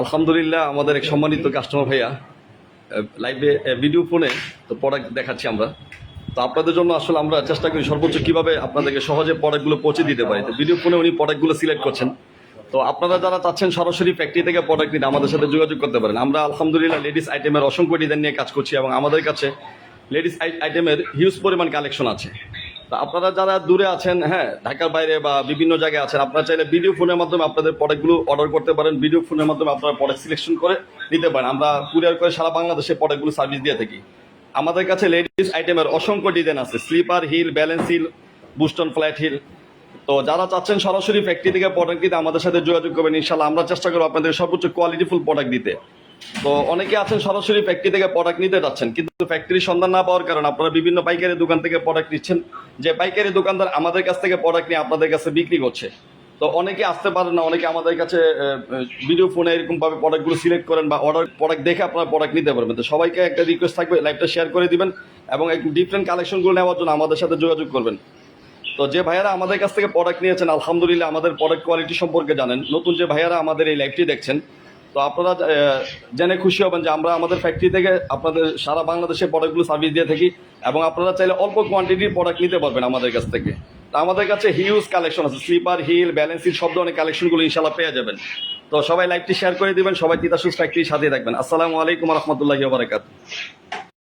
আলহামদুলিল্লাহ, আমাদের এক সম্মানিত কাস্টমার ভাইয়া লাইভে ভিডিও ফোনে তো প্রোডাক্ট দেখাচ্ছি আমরা। তো আপনাদের জন্য আসলে আমরা চেষ্টা করি সর্বোচ্চ কীভাবে আপনাদেরকে সহজে প্রোডাক্টগুলো পৌঁছে দিতে পারি। তো ভিডিও ফোনে উনি প্রোডাক্টগুলো সিলেক্ট করছেন। তো আপনারা যারা চাচ্ছেন সরাসরি ফ্যাক্টরি থেকে প্রোডাক্ট নিতে আমাদের সাথে যোগাযোগ করতে পারেন। আমরা আলহামদুলিল্লাহ লেডিস আইটেমের অসংখ্য ডিজাইন নিয়ে কাজ করছি এবং আমাদের কাছে লেডিস আইটেমের হিউজ পরিমাণ কালেকশন আছে। তা আপনারা যারা দূরে আছেন হ্যাঁ ঢাকার বাইরে বা বিভিন্ন জায়গায় আছেন, আপনারা চাইলে ভিডিও ফোনের মাধ্যমে আপনাদের প্রোডাক্টগুলো অর্ডার করতে পারেন। ভিডিও ফোনের মাধ্যমে আপনারা প্রোডাক্ট সিলেকশন করে নিতে পারেন। আমরা কুরিয়ার করে সারা বাংলাদেশে প্রোডাক্টগুলো সার্ভিস দিয়ে থাকি। আমাদের কাছে লেডিস আইটেমের অসংখ্য ডিজাইন আছে। Slipper heel balance heel Boston flat heel তো যারা চাচ্ছেন সরাসরি ফ্যাক্টরি থেকে প্রোডাক্ট দিতে আমাদের সাথে যোগাযোগ করবেন ইনশাল্লাহ আমরা চেষ্টা করব আপনাদের সর্বোচ্চ কোয়ালিটিফুল প্রোডাক্ট দিতে। তো অনেকে আছেন সরাসরি ফ্যাক্টরি থেকে প্রোডাক্ট নিতে যাচ্ছেন, কিন্তু ফ্যাক্টরির সন্ধান না পাওয়ার কারণে আপনারা বিভিন্ন পাইকারি দোকান থেকে প্রোডাক্ট নিচ্ছেন। যে পাইকারি দোকানদার আমাদের কাছ থেকে প্রোডাক্ট নিয়ে আপনাদের কাছে বিক্রি করছে। তো অনেকে আসতে পারেন না, অনেকে আমাদের কাছে ভিডিও ফোনে এরকম ভাবে প্রোডাক্টগুলো সিলেক্ট করেন বা অর্ডার প্রোডাক্ট দেখে আপনারা প্রোডাক্ট নিতে পারবেন। তো সবাইকে একটা রিকোয়েস্ট থাকবে লাইভটা শেয়ার করে দিবেন এবং ডিফারেন্ট কালেকশনগুলো নেওয়ার জন্য আমাদের সাথে যোগাযোগ করবেন। তো যে ভাইয়ারা আমাদের কাছ থেকে প্রোডাক্ট নিয়েছেন, আলহামদুলিল্লাহ আমাদের প্রোডাক্ট কোয়ালিটি সম্পর্কে জানেন। নতুন যে ভাইয়ারা আমাদের এই লাইভটি দেখছেন তো আপনারা জেনে খুশি হবেন যে আমরা আমাদের ফ্যাক্টরি থেকে আপনাদের সারা বাংলাদেশে প্রোডাক্টগুলো সার্ভিস দিয়ে থাকি এবং আপনারা চাইলে অল্প কোয়ান্টিটির প্রোডাক্ট নিতে পারবেন আমাদের কাছ থেকে। তো আমাদের কাছে হিউজ কালেকশন আছে স্লিপার হিল ব্যালেন্স সব ধরনের কালেকশনগুলো ইনশাল্লাহ পেয়ে যাবেন। তো সবাই লাইভটি শেয়ার করে দিবেন, সবাই তিতাসুস ফ্যাক্টরি সাথে থাকবেন। আসসালামু আলাইকুম রহমতুল্লাহি বারাকাত